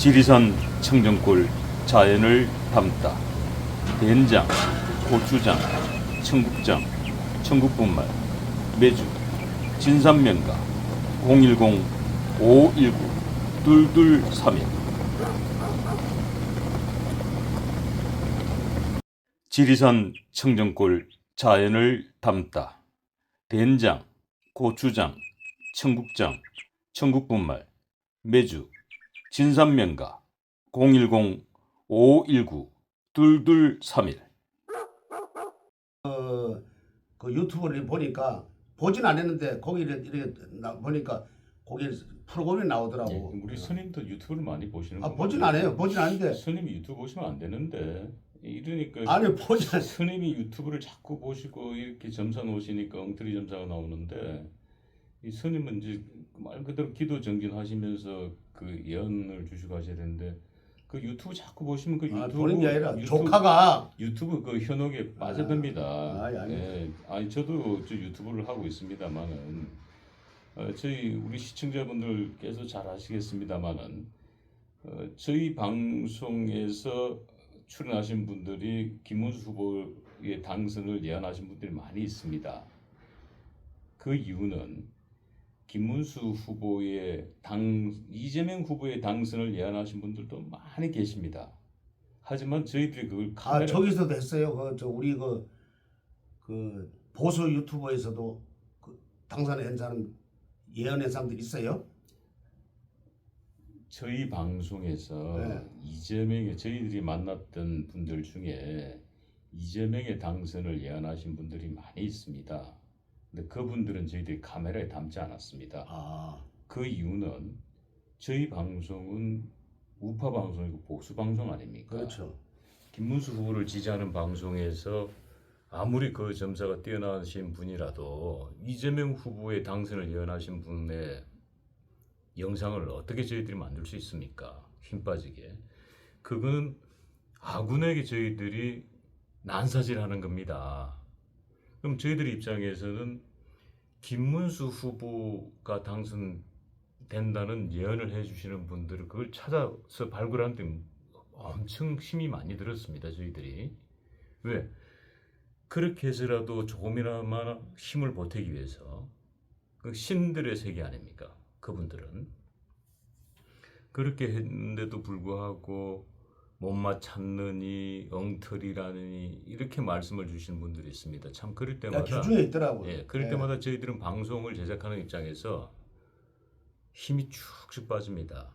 지리산 청정골 자연을 담다. 된장, 고추장, 청국장, 청국분말, 매주, 진산면가 010-519-2231 지리산 청정골 자연을 담다. 된장, 고추장, 청국장, 청국분말, 매주, 진산면가 010-519-2231그 유튜브를 보니까 보진 않았는데 거기를 이렇게 나- 보니까 거기 프로그램이 나오더라고. 예, 우리 스님도 유튜브를 많이 보시는 아것 보진. 않아요. 보진 않는데 스님이 유튜브 보시면 안 되는데 이러니까 아니 보진 않. 스님이 유튜브를 자꾸 보시고 이렇게 점사 놓으시니까 엉터리 점사가 나오는데 이 스님은 이제 말 그대로 기도 정진하시면서 그 예언을 주시고 하셔야 되는데 그 유튜브 자꾸 보시면 그 아, 유튜브 보는 게 아니라 유튜브- 조카가 유튜브 그 현혹에 빠져듭니다. 아니, 아니. 예, 아니 저도 저 유튜브를 하고 있습니다만은 어, 저희 우리 시청자분들께서 잘 아시겠습니다만은 어, 저희 방송에서 출연하신 분들이 김문수 후보의 당선을 예언하신 분들이 많이 있습니다. 그 이유는 김문수 후보의 당 이재명 후보의 당선을 예언하신 분들도 많이 계십니다. 하지만 저희들이 그걸 아 카메라 저기서도 했어요. 그저 우리 그 그 보수 유튜버에서도 그 당선한 사람 예언한 사람들 있어요. 저희 방송에서 네. 이재명의 저희들이 만났던 분들 중에 이재명의 당선을 예언하신 분들이 많이 있습니다. 근데 그분들은 저희들이 카메라에 담지 않았습니다. 아 그 이유는 저희 방송은 우파 방송이고 보수 방송 아닙니까? 그렇죠. 김문수 후보를 지지하는 방송에서 아무리 그 점사가 뛰어나신 분이라도 이재명 후보의 당선을 예언하신 분의 영상을 어떻게 저희들이 만들 수 있습니까? 힘 빠지게. 그거는 아군에게 저희들이 난사질하는 겁니다. 그럼 저희들 입장에서는 김문수 후보가 당선된다는 예언을 해주시는 분들을 그걸 찾아서 발굴하는데 엄청 힘이 많이 들었습니다. 저희들이 왜 그렇게 해서라도 조금이나마 힘을 보태기 위해서 그 신들의 세계 아닙니까? 그분들은 그렇게 했는데도 불구하고 못맛 찾느니 엉터리라느니 이렇게 말씀을 주시는 분들이 있습니다. 참 그럴 야, 때마다 기준에 있더라고. 예, 그럴 예. 때마다 저희들은 방송을 제작하는 입장에서 힘이 쭉쭉 빠집니다.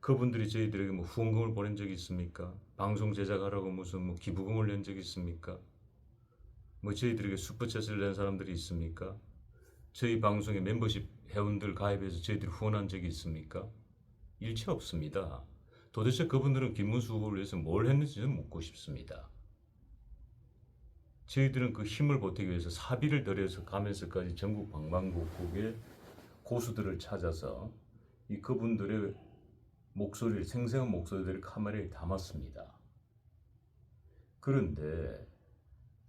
그분들이 저희들에게 뭐 후원금을 보낸 적이 있습니까? 방송 제작하라고 무슨 뭐 기부금을 낸 적이 있습니까? 뭐 저희들에게 슈퍼챗을 낸 사람들이 있습니까? 저희 방송에 멤버십 회원들 가입해서 저희들이 후원한 적이 있습니까? 일체 없습니다. 도대체 그분들은 김문수 후보를 위해서 뭘 했는지는 묻고 싶습니다. 저희들은 그 힘을 보태기 위해서 사비를 들여서 가면서까지 전국 방방곡곡에 고수들을 찾아서 이 그분들의 목소리를 생생한 목소리들을 카메라에 담았습니다. 그런데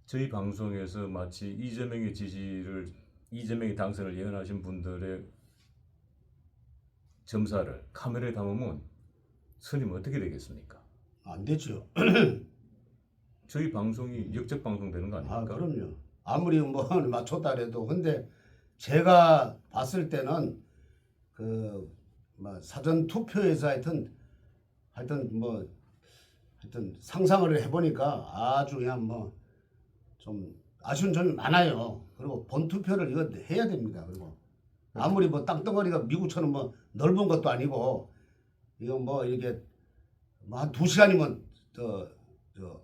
저희 방송에서 마치 이재명의 지지를 이재명의 당선을 예언하신 분들의 점사를 카메라에 담으면 스님 어떻게 되겠습니까? 안 되죠. 저희 방송이 역적 방송 되는 거아 아닙니까? 그럼요. 아무리 뭐 맞췄다 해도 근데 제가 봤을 때는 그뭐 사전 투표에서 하여튼 하여튼 뭐 하여튼 상상을 해보니까 아주 그냥 뭐 좀 아쉬운 점이 많아요. 그리고 본 투표를 이거 해야 됩니다. 그리고 아무리 뭐 땅덩어리가 미국처럼 뭐 넓은 것도 아니고 이거 뭐 이렇게 뭐한두 시간이면 저 저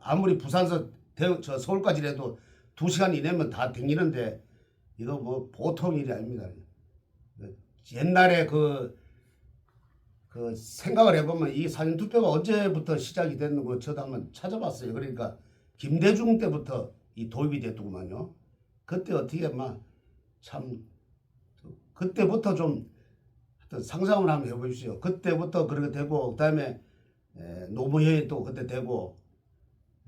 아무리 부산서 대, 저 서울까지라도 두 시간 이내면 다 댕기는데 이거 뭐 보통 일이 아닙니다. 옛날에 그, 그 생각을 해보면 이 사전 투표가 언제부터 시작이 됐는 거 저도 한번 찾아봤어요. 그러니까 김대중 때부터 이 도입이 됐더구만요. 그때 어떻게 막 참 그때부터 좀 하여튼 상상을 한번 해보십시오. 그때부터 그렇게 되고 그다음에 에, 노무현이 또 그때 되고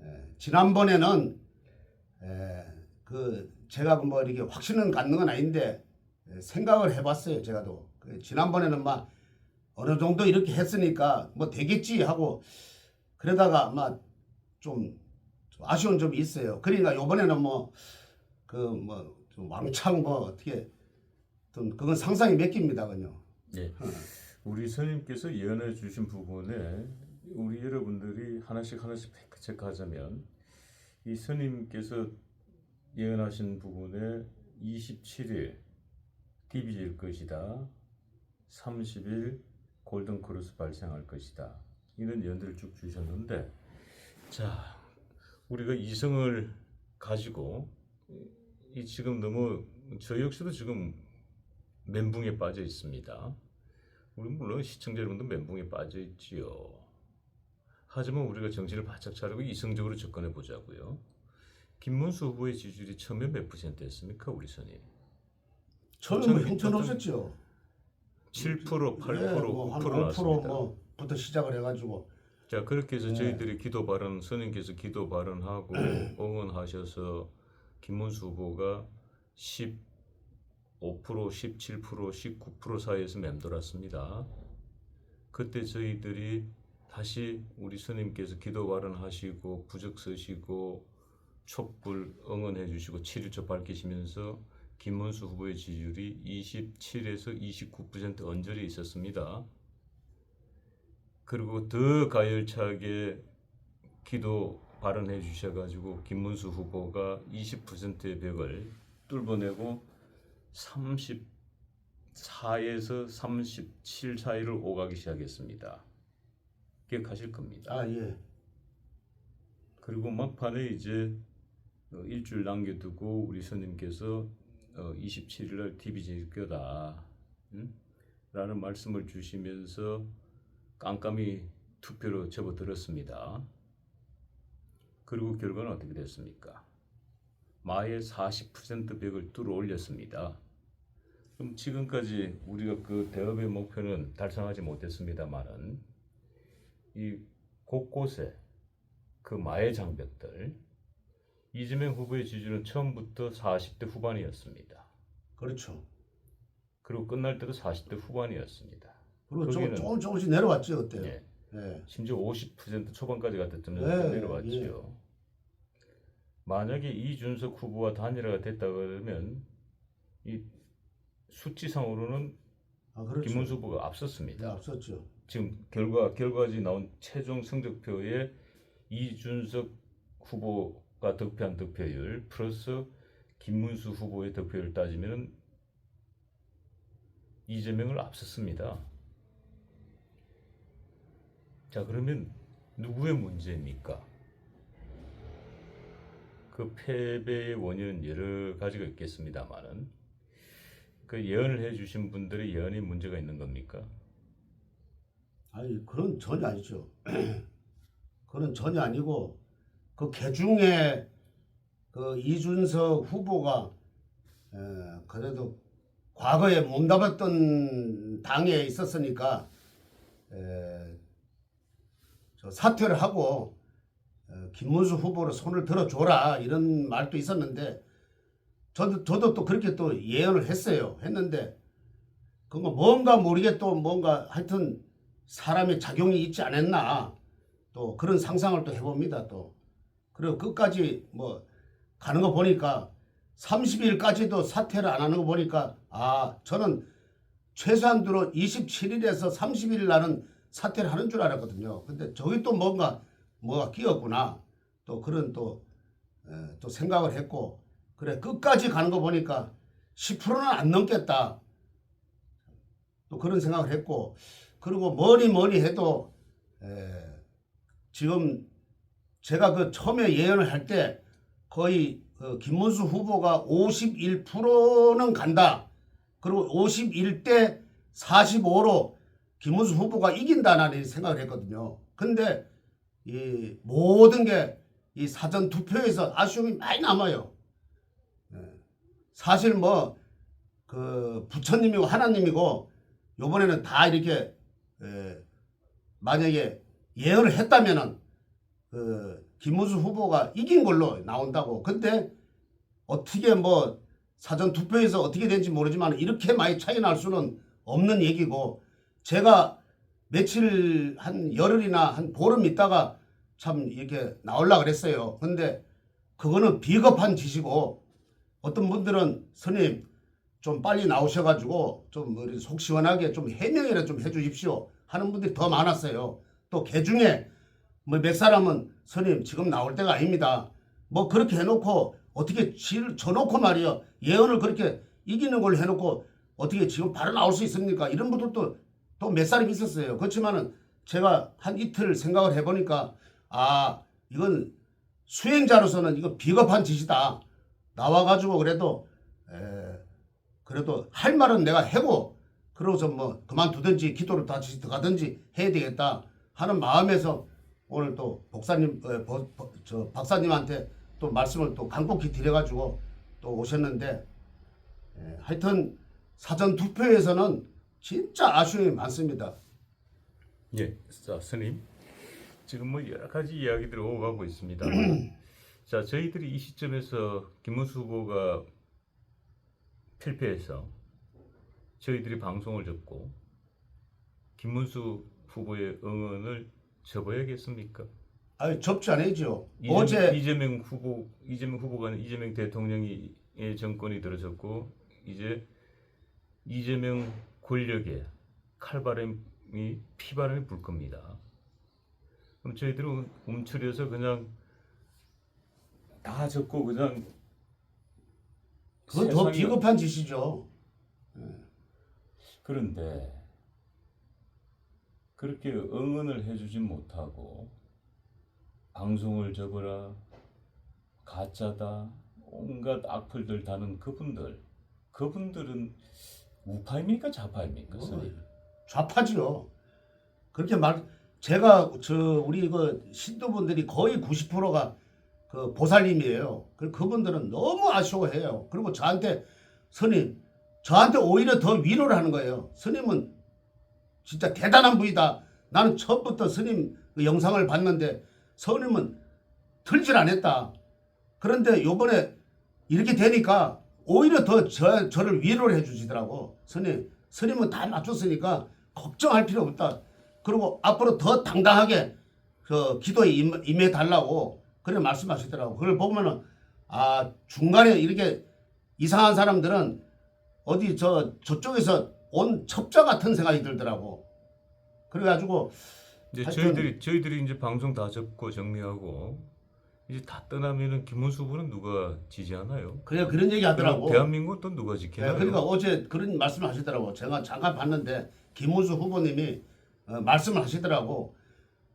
에, 지난번에는 에, 그 제가 뭐 이렇게 확신은 갖는 건 아닌데 에, 생각을 해봤어요. 제가도 그 지난번에는 막 어느 정도 이렇게 했으니까 뭐 되겠지 하고 그러다가 아마 좀, 좀 아쉬운 점이 있어요. 그러니까 요번에는 뭐 그 뭐 왕창 뭐 어떻게 좀 그건 상상이 맡깁니다, 그냥. 예. 우리 스님께서 예언해 주신 부분에 우리 여러분들이 하나씩 하나씩 팩트 체크하자면 이 스님께서 예언하신 부분에 27일 DB일 것이다. 30일 골든 크루스 발생할 것이다. 이런 예언들을 쭉 주셨는데 자 우리가 이성을 가지고 이 지금 너무 저 역시도 지금 멘붕에 빠져 있습니다. 우리 물론 시청자 여러분도 멘붕에 빠져 있지요. 하지만 우리가 정신을 바짝 차리고 이성적으로 접근해 보자고요. 김문수 후보의 지지율이 처음에 몇 퍼센트였습니까, 우리 선임? 처음에 뭐 형편없었죠. 7%, 8%, 예, 뭐한 9% 5% 나왔습니다. 뭐부터 시작을 해가지고 자 그렇게 해서 네. 저희들이 기도 발언, 선임께서 기도 발언하고 응원하셔서 김문수 후보가 15%, 17%, 19% 사이에서 맴돌았습니다. 그때 저희들이 다시 우리 스님께서 기도 발언하시고 부적 쓰시고 촛불 응원해 주시고 7일째 밝히시면서 김문수 후보의 지지율이 27에서 29% 언저리에 있었습니다. 그리고 더 가열차게 기도 발언해 주셔가지고 김문수 후보가 20%의 벽을 뚫어내고 34에서 37 사이를 오가기 시작했습니다. 기억하실 겁니다. 아 예. 그리고 막판에 이제 어, 일주일 남겨두고 우리 스님께서 어, 27일날 TV 질 거다 음? 라는 말씀을 주시면서 깜깜이 투표로 접어들었습니다. 그리고 결과는 어떻게 됐습니까? 마의 40% 벽을 뚫어 올렸습니다. 그럼 지금까지 우리가 그 대업의 목표는 달성하지 못했습니다만은 이 곳곳에 그 마의 장벽들 이재명 후보의 지지율은 처음부터 40대 후반이었습니다. 그렇죠. 그리고 끝날 때도 40대 후반이었습니다. 그리고 조, 거기는- 조금 조금씩 내려왔죠 그때. 예. 예. 심지어 50% 초반까지 갔을 때는 네, 내려왔죠. 만약에 이준석 후보와 단일화가 됐다 그러면 이 수치상으로는 아 그렇죠. 김문수 후보가 네, 앞섰습니다. 앞섰죠. 지금 결과 결과지 나온 최종 성적표에 이준석 후보가 득표한 득표율 플러스 김문수 후보의 득표율 따지면 이재명을 앞섰습니다. 자 그러면 누구의 문제입니까? 그 패배의 원인은 여러 가지가 있겠습니다만은 그 예언을 해 주신 분들의 예언이 문제가 있는 겁니까? 아니 그런 전혀 아니죠. 그런 전혀 아니고 그 개중에 그 이준석 후보가 에, 그래도 과거에 몸담았던 당에 있었으니까 에, 저 사퇴를 하고 어, 김문수 후보로 손을 들어줘라 이런 말도 있었는데 저도 저도 또 그렇게 또 예언을 했어요. 했는데 그거 뭔가 모르게 또 뭔가 하여튼 사람의 작용이 있지 않았나. 또 그런 상상을 또 해봅니다 또. 그리고 끝까지 뭐 가는 거 보니까 30일까지도 사퇴를 안 하는 거 보니까 아 저는 최소한 들어 27일에서 30일 날은 사퇴를 하는 줄 알았거든요. 근데 저기 또 뭔가 뭐가 끼었구나. 또 그런 또, 에, 또 생각을 했고 그래 끝까지 가는 거 보니까 10%는 안 넘겠다 또 그런 생각을 했고 그리고 뭐니 뭐니 해도 에, 지금 제가 그 처음에 예언을 할 때 거의 그 김문수 후보가 51%는 간다. 그리고 51대 45로 김문수 후보가 이긴다는 생각을 했거든요. 근데 이 모든 게 이 사전 투표에서 아쉬움이 많이 남아요. 예. 사실 뭐 그 부처님이고 하나님이고 요번에는 다 이렇게 에, 만약에 예언을 했다면은 그 김문수 후보가 이긴 걸로 나온다고. 근데 어떻게 뭐 사전 투표에서 어떻게 된지 모르지만 이렇게 많이 차이 날 수는 없는 얘기고 제가 며칠 한 열흘이나 한 보름 있다가 참 이렇게 나올라 그랬어요. 근데 그거는 비겁한 짓이고 어떤 분들은 스님 좀 빨리 나오셔가지고 좀 속 시원하게 좀 해명이라 좀 해주십시오 하는 분들이 더 많았어요. 또 개 중에 뭐 몇 사람은 스님 지금 나올 때가 아닙니다. 뭐 그렇게 해놓고 어떻게 질 쳐놓고 말이요 예언을 그렇게 이기는 걸 해놓고 어떻게 지금 바로 나올 수 있습니까? 이런 분들도 또 몇 사람 있었어요. 그렇지만은 제가 한 이틀 생각을 해보니까 아 이건 수행자로서는 이거 비겁한 짓이다. 나와가지고 그래도 에, 그래도 할 말은 내가 해고 그러고서 뭐 그만두든지 기도를 다시 들어가든지 해야 되겠다 하는 마음에서 오늘 또 복사님 어, 버- 버- 저 박사님한테 또 말씀을 또 간곡히 드려가지고 또 오셨는데 에, 하여튼 사전 투표에서는 진짜 아쉬움이 많습니다. 예, 자 스님 지금 뭐 여러 가지 이야기들이 오가고 있습니다. 자 저희들이 이 시점에서 김문수 후보가 필패해서 저희들이 방송을 접고 김문수 후보의 응원을 접어야겠습니까? 아유 접지 않아야죠. 이재명, 어제 이재명 후보 이재명 후보가 이재명 대통령이 의 정권이 들어섰고 이제 이재명 권력에 칼바람이 피바람이 불 겁니다. 그럼 저희들은 움츠려서 그냥 다 적고 그냥 그건 더 세상에- 비겁한 짓이죠. 그런데 그렇게 응원을 해주지 못하고 방송을 접어라 가짜다 온갖 악플들 다는 그분들 그분들은 우파입니까 좌파입니까 스님? 좌파지요. 그렇게 말 제가 저 우리 그 신도분들이 거의 90%가 그 보살님이에요. 그 그분들은 너무 아쉬워해요. 그리고 저한테 스님 저한테 오히려 더 위로를 하는 거예요. 스님은 진짜 대단한 분이다. 나는 처음부터 스님 그 영상을 봤는데 스님은 틀질 안 했다. 그런데 요번에 이렇게 되니까 오히려 더 저, 저를 위로를 해주시더라고. 스님, 스님은 다 맞췄으니까 걱정할 필요 없다. 그리고 앞으로 더 당당하게 그 기도에 임- 임해 달라고 그래 말씀하시더라고. 그걸 보면은 아 중간에 이렇게 이상한 사람들은 어디 저 저쪽에서 온 첩자 같은 생각이 들더라고. 그래가지고 이제 저희들이 저희들이 이제 방송 다 접고 정리하고 이제 다 떠나면은 김문수 후보는 누가 지지하나요? 그래 그런 얘기 하더라고. 대한민국은 또 누가 네, 지키나요? 그러니까 어제 그런 말씀을 하시더라고. 제가 잠깐 봤는데 김문수 후보님이 어, 말씀을 하시더라고.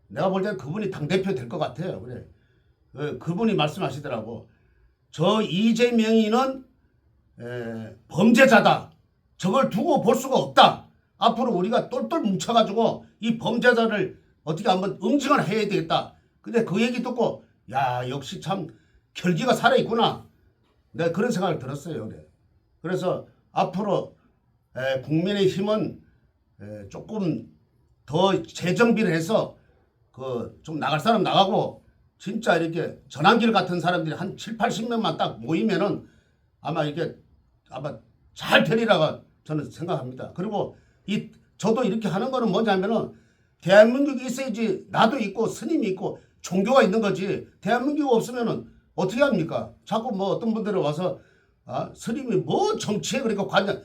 내가 볼 때는 그분이 당 대표 될 것 같아요. 그래. 어, 그분이 말씀하시더라고. 저 이재명이는 에, 범죄자다. 저걸 두고 볼 수가 없다. 앞으로 우리가 똘똘 뭉쳐가지고 이 범죄자를 어떻게 한번 응징을 해야 되겠다. 근데 그 얘기 듣고 야 역시 참 결기가 살아있구나. 내가 그런 생각을 들었어요. 그래. 그래서 앞으로 에, 국민의 힘은 에, 조금 더 재정비를 해서 그 좀 나갈 사람 나가고 진짜 이렇게 전환길 같은 사람들이 한 7, 80명만 딱 모이면은 아마 이게 아마 잘 되리라고 저는 생각합니다. 그리고 이 저도 이렇게 하는 거는 뭐냐면은 대한민국이 있어야지 나도 있고 스님이 있고 종교가 있는 거지 대한민국이 없으면은 어떻게 합니까? 자꾸 뭐 어떤 분들은 와서 아, 스님이 뭐 정치에 그러니까 관여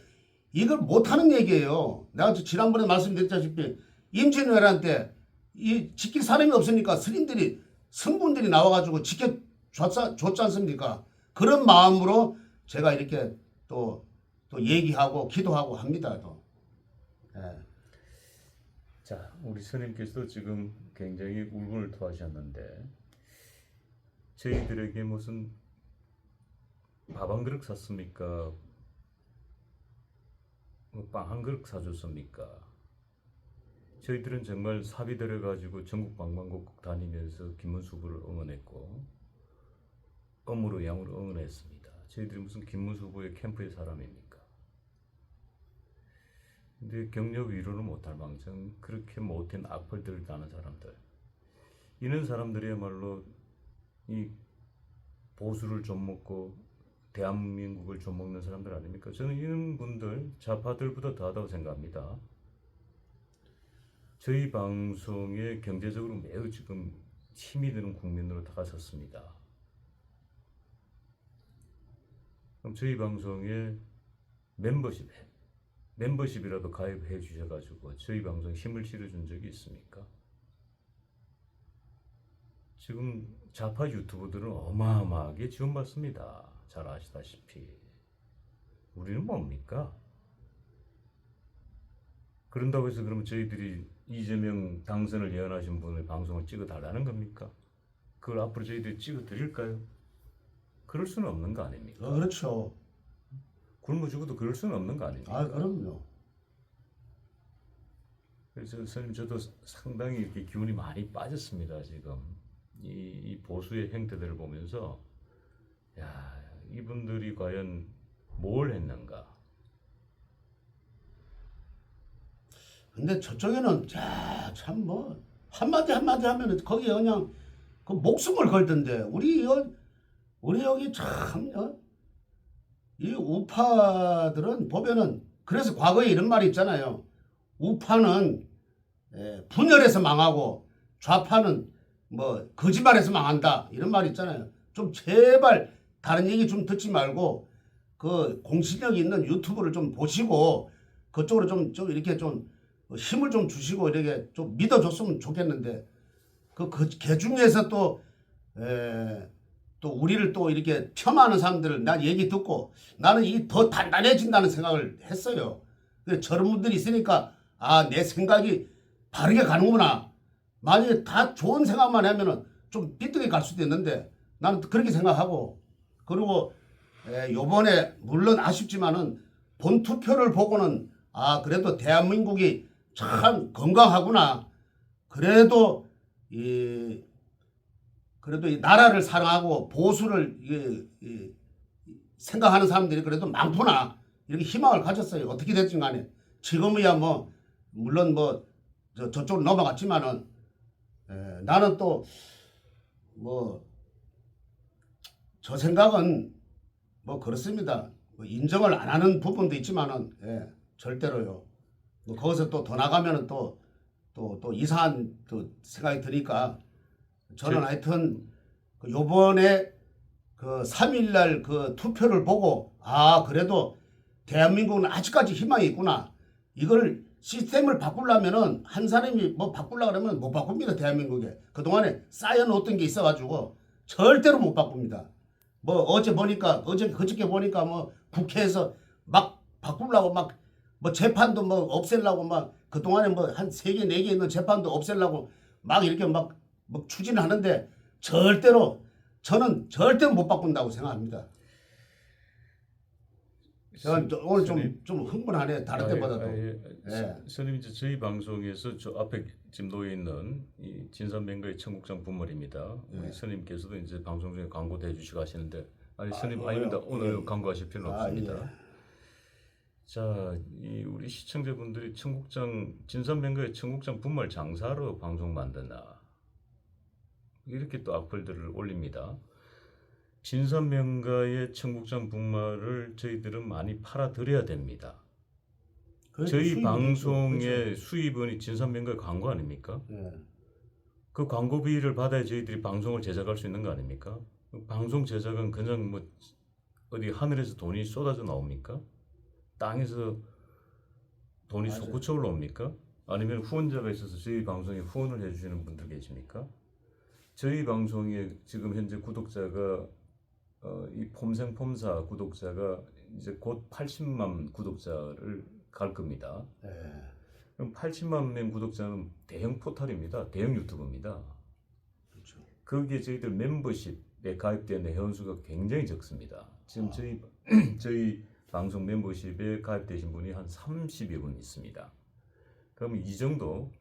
이걸 못하는 얘기예요. 내가 저 지난번에 말씀드렸다시피 임진왜란 때 이 지킬 사람이 없으니까 스님들이 성분들이 나와가지고 지켜줬지 줬지 않습니까? 그런 마음으로 제가 이렇게 또, 또 얘기하고 기도하고 합니다. 또. 예. 자, 우리 스님께서 지금 굉장히 울분을 토하셨는데 저희들에게 무슨 밥 한 그릇 샀습니까? 뭐빵한 그릇 사줬습니까? 저희들은 정말 사비 들여가지고 전국 방방곡곡 다니면서 김문수 후보를 응원했고 엄으로 양으로 응원했습니다. 저희들이 무슨 김문수 후보의 캠프의 사람입니까? 근데 격려 위로는 못할 망정 그렇게 못한 악플들을 다는 사람들 이런 사람들이야말로 이 보수를 좀 먹고 대한민국을 좀 먹는 사람들 아닙니까? 저는 이런 분들 좌파들보다 더하다고 생각합니다. 저희 방송에 경제적으로 매우 지금 힘이 드는 국민으로 다가섰습니다. 그럼 저희 방송에 멤버십 멤버십이라도 가입해 주셔가지고 저희 방송 힘을 실어준 적이 있습니까? 지금 좌파 유튜버들은 어마어마하게 지원받습니다. 잘 아시다시피 우리는 뭡니까? 그런다고 해서 그러면 저희들이 이재명 당선을 예언하신 분의 방송을 찍어 달라는 겁니까? 그걸 앞으로 저희들이 찍어 드릴까요? 그럴 수는 없는 거 아닙니까? 어, 그렇죠. 굶어 죽어도 그럴 수는 없는 거 아닙니까? 아 그럼요. 그래서 선생님 저도 상당히 이렇게 기운이 많이 빠졌습니다 지금 이, 이 보수의 행태들을 보면서 야 이분들이 과연 뭘 했는가 근데 저쪽에는 참 뭐 한마디 한마디 하면은 거기에 그냥 그 목숨을 걸던데 우리 여, 우리 여기 참 어? 이 우파들은 보면은 그래서 과거에 이런 말이 있잖아요. 우파는 예, 분열해서 망하고 좌파는 뭐 거짓말해서 망한다 이런 말 있잖아요. 좀 제발 다른 얘기 좀 듣지 말고 그 공신력 있는 유튜브를 좀 보시고 그쪽으로 좀, 좀 이렇게 좀 힘을 좀 주시고 이렇게 좀 믿어줬으면 좋겠는데 그, 그, 개 중에서 또, 에, 또 우리를 또 이렇게 폄하하는 사람들을 난 얘기 듣고 나는 이 더 단단해진다는 생각을 했어요. 근데 저런 분들이 있으니까 아, 내 생각이 바르게 가는구나. 만약에 다 좋은 생각만 하면은 좀 삐뚤게 갈 수도 있는데 나는 그렇게 생각하고 그리고 에, 요번에 물론 아쉽지만은 본 투표를 보고는 아 그래도 대한민국이 참 건강하구나. 그래도 이 그래도 이 나라를 사랑하고 보수를 이, 이, 생각하는 사람들이 그래도 많구나 이렇게 희망을 가졌어요. 어떻게 됐든 간에 지금이야 뭐 물론 뭐 저, 저쪽으로 넘어갔지만은 에, 나는 또 뭐 저 생각은 뭐 그렇습니다. 뭐 인정을 안 하는 부분도 있지만은 예, 절대로요. 뭐 거기서 또 더 나가면은 또 또 또 이상한 또 생각이 드니까 저는 제- 하여튼 그 요번에 그 3일날 그 투표를 보고 아 그래도 대한민국은 아직까지 희망이 있구나. 이걸 시스템을 바꾸려면은 한 사람이 뭐 바꾸려 그러면 못 바꿉니다 대한민국에 그동안에 쌓여놓았던 게 있어가지고 절대로 못 바꿉니다. 뭐 어제 보니까 어제 그저께 보니까 뭐 국회에서 막 바꾸려고 막 뭐 재판도 뭐 없애려고 막 그동안에 뭐 한 세 개 네 개 있는 재판도 없애려고 막 이렇게 막, 막 추진하는데 절대로 저는 절대로 못 바꾼다고 생각합니다. 제가 저- 오늘 좀, 좀 흥분하네 다른 아, 예, 때보다도. 아, 예. 예. 선- 선생님 이제 저희 방송에서 저 앞에 지금 놓여 있는 이 진선맹거의 청국장 분말입니다. 예. 우리 선생님께서도 이제 방송 중에 광고도 해주시고 하시는데 아니 아, 선생님 이거요? 아닙니다. 오늘 예. 광고하실 필요는 아, 없습니다. 예. 자, 이 우리 시청자분들이 청국장 진선맹거의 청국장 분말 장사로 방송 만드나 이렇게 또 악플들을 올립니다. 진선명가의 청국장 분말을 저희들은 많이 팔아드려야 됩니다. 저희 방송의 그렇죠. 수입원이 진선명가 광고 아닙니까? 예. 그 광고비를 받아야 저희들이 방송을 제작할 수 있는 거 아닙니까? 그 방송 제작은 그냥 뭐 어디 하늘에서 돈이 쏟아져 나옵니까? 땅에서 돈이. 솟구쳐 올라옵니까? 아니면 후원자가 있어서 저희 방송에 후원을 해주시는 분들 계십니까? 저희 방송에 지금 현재 구독자가 어, 이 폼생폼사 구독자가 이제 곧 80만 구독자를 갈 겁니다. 예. 그럼 80만 명 구독자는 대형 포털입니다. 대형 유튜브입니다. 그렇죠. 거기에 저희들 멤버십에 가입된 회원수가 굉장히 적습니다. 지금 아. 저희 저희 방송 멤버십에 가입되신 분이 한 30여 분 있습니다. 그러면 이 정도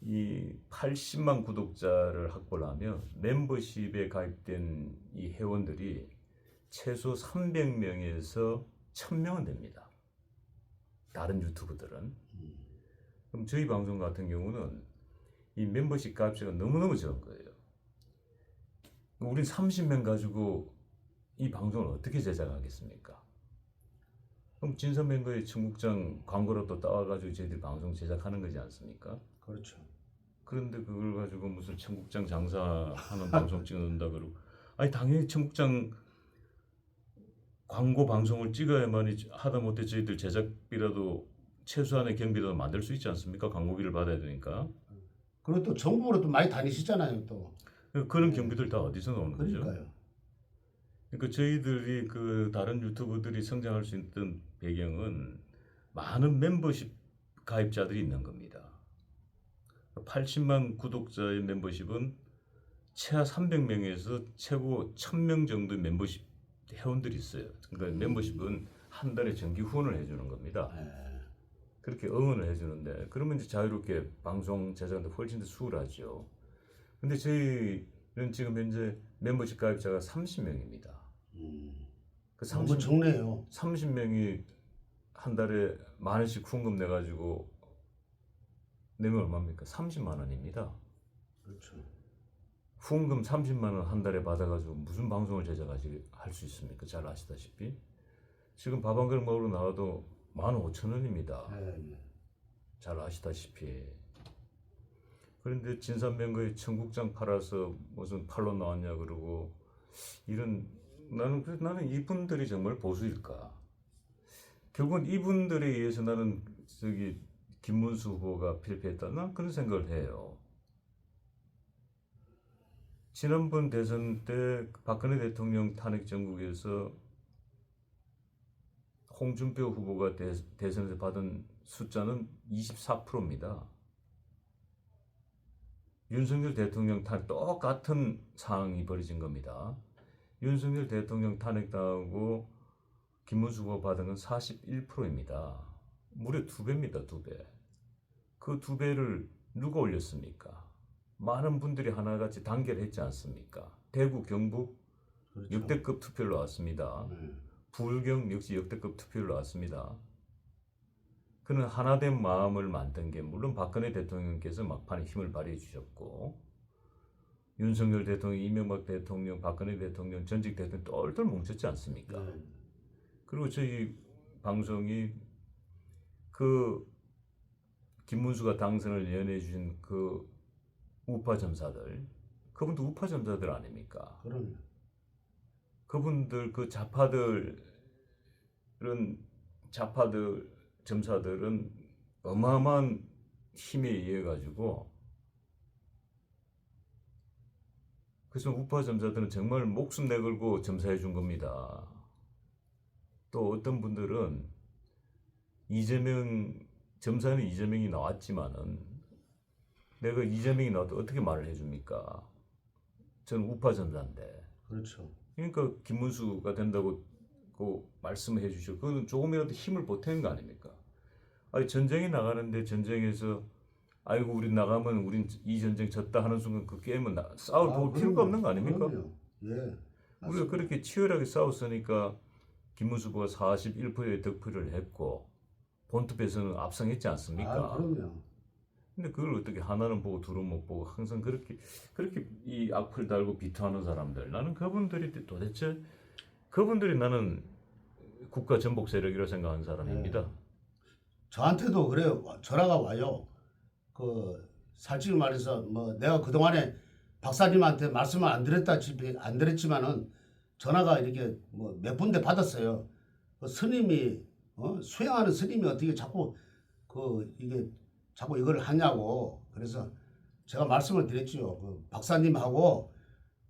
이 80만 구독자를 확보를 하면 멤버십에 가입된 이 회원들이 최소 300명에서 1000명은 됩니다. 다른 유튜브들은 그럼 저희 방송 같은 경우는 이 멤버십 가입자가 너무너무 적은 거예요. 우린 30명 가지고 이 방송을 어떻게 제작하겠습니까? 그럼 진선 멤버의 청국장 광고로 또 따와가지고 저희들이 방송 제작하는 거지 않습니까? 그렇죠. 그런데 그걸 가지고 무슨 청국장 장사하는 방송 찍는다 그러고 아니 당연히 청국장 광고 방송을 찍어야만이 하다못해 저희들 제작비라도 최소한의 경비라도 만들 수 있지 않습니까? 광고비를 받아야 되니까 그리고 또 전국으로 또 많이 다니시잖아요 또. 그런 경비들 다 어디서 나오는 거죠? 그러니까요. 그러니까 저희들이 그 다른 유튜버들이 성장할 수 있던 배경은 많은 멤버십 가입자들이 있는 겁니다. 80만 구독자의 멤버십은 최하 300명에서 최고 1000명 정도의 멤버십 회원들이 있어요. 그러니까 멤버십은 한 달에 정기 후원을 해주는 겁니다. 예. 그렇게 응원을 해주는데 그러면 이제 자유롭게 방송 제작하는데 훨씬 더 수월하죠. 근데 저희는 지금 현재 멤버십 가입자가 30명입니다. 음. 그 너무 30, 적네요. 30명이 한 달에 만 원씩 후원금 내가지고 내면 얼마입니까? 30만 원입니다. 그렇죠. 후원금 30만 원 한 달에 받아가지고 무슨 방송을 제작하시 할수 있습니까? 잘 아시다시피 지금 밥 한 그릇 먹으러 나와도 만 오천 원입니다. 예, 예. 잘 아시다시피 그런데 진산명거에 청국장 팔아서 무슨 팔로 나왔냐 그러고 이런 나는 그 나는 이분들이 정말 보수일까? 결국은 이분들에 의해서 나는 저기 김문수 후보가 필패했다. 난 그런 생각을 해요. 지난번 대선 때 박근혜 대통령 탄핵 정국에서 홍준표 후보가 대, 대선에서 받은 숫자는 24%입니다. 윤석열 대통령 탄핵 똑같은 상황이 벌어진 겁니다. 윤석열 대통령 탄핵당하고 김문수 후보가 받은 건 41%입니다. 무려 두 배입니다, 두 배. 그 두 배를 누가 올렸습니까? 많은 분들이 하나같이 단결했지 않습니까? 대구, 경북 그렇죠. 역대급 투표를 나왔습니다. 예. 불경 역시 역대급 투표를 나왔습니다. 그는 하나된 마음을 만든 게 물론 박근혜 대통령께서 막판에 힘을 발휘해 주셨고 윤석열 대통령, 이명박 대통령, 박근혜 대통령, 전직 대통령 똘똘 뭉쳤지 않습니까? 예. 그리고 저희 방송이 그 김문수가 당선을 예언해 주신 그 우파 점사들 그분도 우파 점사들 아닙니까? 그럼요. 그분들 그 좌파들은 좌파들 점사들은 어마어마한 힘에 의해 가지고 그래서 우파 점사들은 정말 목숨 내걸고 점사해 준 겁니다. 또 어떤 분들은 이재명 점사는 이재명이 나왔지만은 내가 이재명이 나와도 어떻게 말을 해줍니까? 저는 우파 점사인데 그렇죠. 그러니까 김문수가 된다고 그 말씀해 주시고 그건 조금이라도 힘을 보태는 거 아닙니까? 아니 전쟁에 나가는데 전쟁에서 아이고 우리 나가면 우린 이 전쟁 졌다 하는 순간 그 게임은 나, 싸울 아. 필요가 없는 거 아닙니까? 그럼요. 예. 우리가. 그렇게 치열하게 싸웠으니까 김문수 후보가 41%의 득표를 했고 본투표에서는 압승했지 않습니까? 아, 그럼요. 근데 그걸 어떻게 하나는 보고 둘은 못 보고 항상 그렇게 그렇게 이 악플 달고 비토하는 사람들 나는 그분들이 도대체 그분들이 나는 국가 전복 세력이라고 생각하는 사람입니다. 네. 저한테도 그래요. 와- 전화가 와요. 그 솔직히 말해서 뭐 내가 그 동안에 박사님한테 말씀을 안 드렸다시피 안 드렸지만은 전화가 이렇게 뭐 몇 군데 받았어요. 그 스님이 어? 수행하는 스님이 어떻게 자꾸 그 이게 자꾸 이걸 하냐고 그래서 제가 말씀을 드렸지요. 그 박사님하고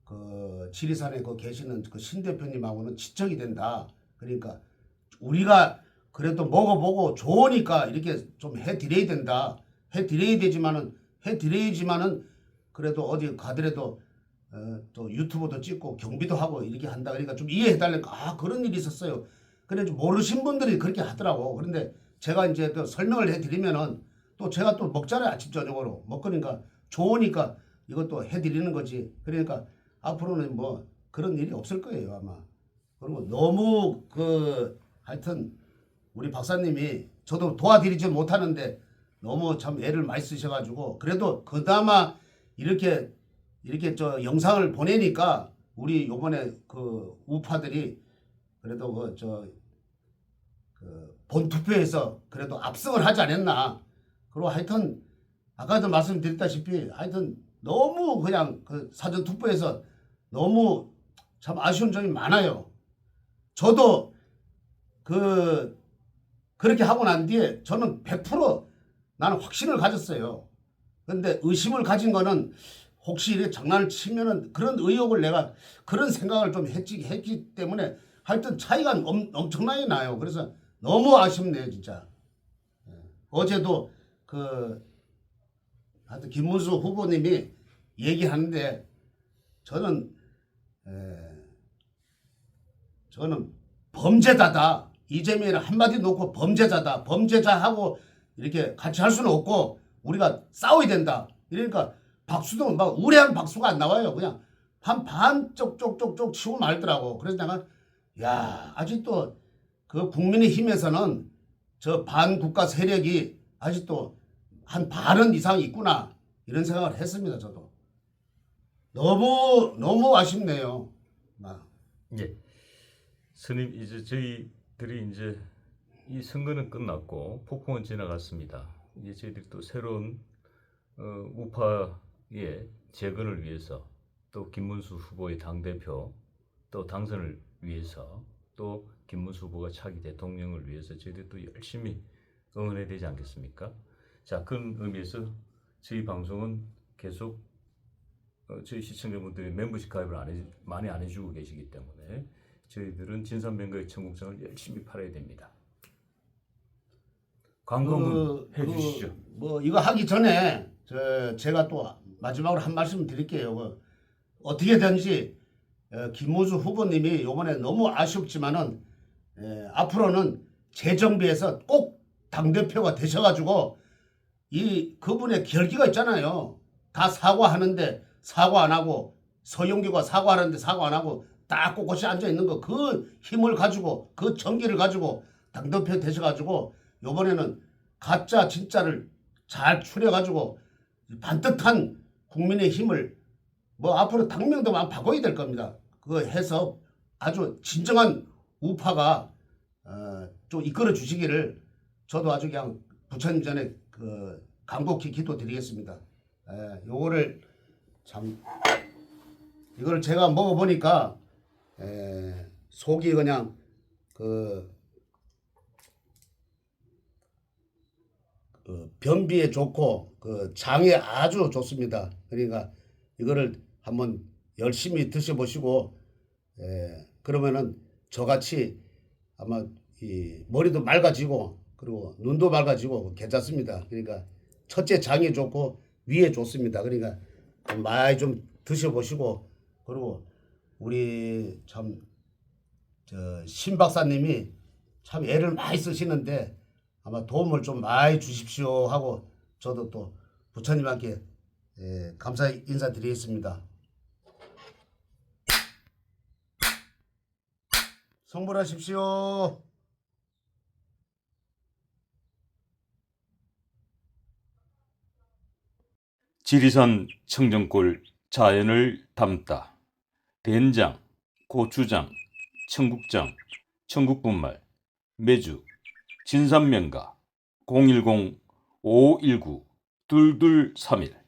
그 지리산에 그 계시는 그 신 대표님하고는 지적이 된다. 그러니까 우리가 그래도 먹어보고 좋으니까 이렇게 좀 해드려야 된다. 해드려야 되지만은 해드려야지만은 그래도 어디 가더라도 어, 또 유튜브도 찍고 경비도 하고 이렇게 한다. 그러니까 좀 이해해달라니까 아 그런 일이 있었어요. 그래 좀 모르신 분들이 그렇게 하더라고. 그런데 제가 이제 또 설명을 해드리면은 또 제가 또 먹잖아요 아침 저녁으로 먹으니까 좋으니까 이것도 해드리는 거지. 그러니까 앞으로는 뭐 그런 일이 없을 거예요 아마. 그리고 너무 그 하여튼 우리 박사님이 저도 도와드리지 못하는데 너무 참 애를 많이 쓰셔가지고 그래도 그나마 이렇게 이렇게 저 영상을 보내니까 우리 요번에 그 우파들이 그래도 그저 그 본투표에서 그래도 압승을 하지 않았나. 그리고 하여튼 아까도 말씀드렸다시피 하여튼 너무 그냥 그 사전 투표에서 너무 참 아쉬운 점이 많아요. 저도 그 그렇게 하고 난 뒤에 저는 100% 나는 확신을 가졌어요. 근데 의심을 가진 거는 혹시 이렇게 장난을 치면은 그런 의혹을 내가 그런 생각을 좀 했지, 했기 때문에 하여튼 차이가 엄, 엄청나게 나요. 그래서 너무 아쉽네요, 진짜. 예. 어제도 그 하여튼 김문수 후보님이 얘기하는데 저는 에, 저는 범죄자다. 이재명이를 한마디 놓고 범죄자다. 범죄자하고 이렇게 같이 할 수는 없고 우리가 싸워야 된다. 이러니까 박수도 막 우려한 박수가 안 나와요. 그냥 한 반 쪽쪽쪽쪽 치고 말더라고. 그래서 내가 야 아직도 그 국민의힘에서는 저 반국가 세력이 아직도 한 반은 이상 있구나. 이런 생각을 했습니다 저도 너무 너무 아쉽네요 막. 예. 스님 이제 저희들이 이제 이 선거는 끝났고 폭풍은 지나갔습니다. 이제 저희들이 또 새로운 어, 우파의 재건을 위해서 또 김문수 후보의 당 대표 또 당선을 위해서 또 김문수 후보가 차기 대통령을 위해서 저희들 또 열심히 응원해야 되지 않겠습니까? 자 그런 의미에서 저희 방송은 계속 어, 저희 시청자분들이 멤버십 가입을 안 해, 많이 안 해주고 계시기 때문에 저희들은 진산명가의 청국장을 열심히 팔아야 됩니다. 광고문 그, 해주시죠. 그, 뭐 이거 하기 전에 저 제가 또 마지막으로 한 말씀 드릴게요. 그 어떻게든지 어, 김문수 후보님이 이번에 너무 아쉽지만은 에, 앞으로는 재정비에서 꼭 당대표가 되셔가지고 이 그분의 결기가 있잖아요. 다 사과하는데 사과 안 하고 서영규가 사과하는데 사과 안 하고 딱 꼿꼿이 앉아 있는 거 그 힘을 가지고 그 정기를 가지고 당대표 되셔 가지고 요번에는 가짜 진짜를 잘 추려 가지고 반듯한 국민의 힘을 뭐 앞으로 당명도 막 바꿔야 될 겁니다. 그거 해서 아주 진정한 우파가 어, 좀 이끌어 주시기를 저도 아주 그냥 부처님 전에 그 간곡히 기도드리겠습니다. 에, 요거를 참 이걸 제가 먹어보니까 에, 속이 그냥 그 그 변비에 좋고 그 장에 아주 좋습니다. 그러니까 이거를 한번 열심히 드셔보시고 에, 그러면은 저같이 아마 이 머리도 맑아지고 그리고 눈도 맑아지고 괜찮습니다. 그러니까 첫째 장에 좋고 위에 좋습니다. 그러니까 좀 많이 좀 드셔보시고 그리고 우리 참저신 박사님이 참 애를 많이 쓰시는데 아마 도움을 좀 많이 주십시오 하고 저도 또 부처님께 예, 감사 인사드리겠습니다. 성불하십시오. 지리산 청정골 자연을 담다. 된장, 고추장, 청국장, 청국분말, 매주, 진산명가, 010-519-2231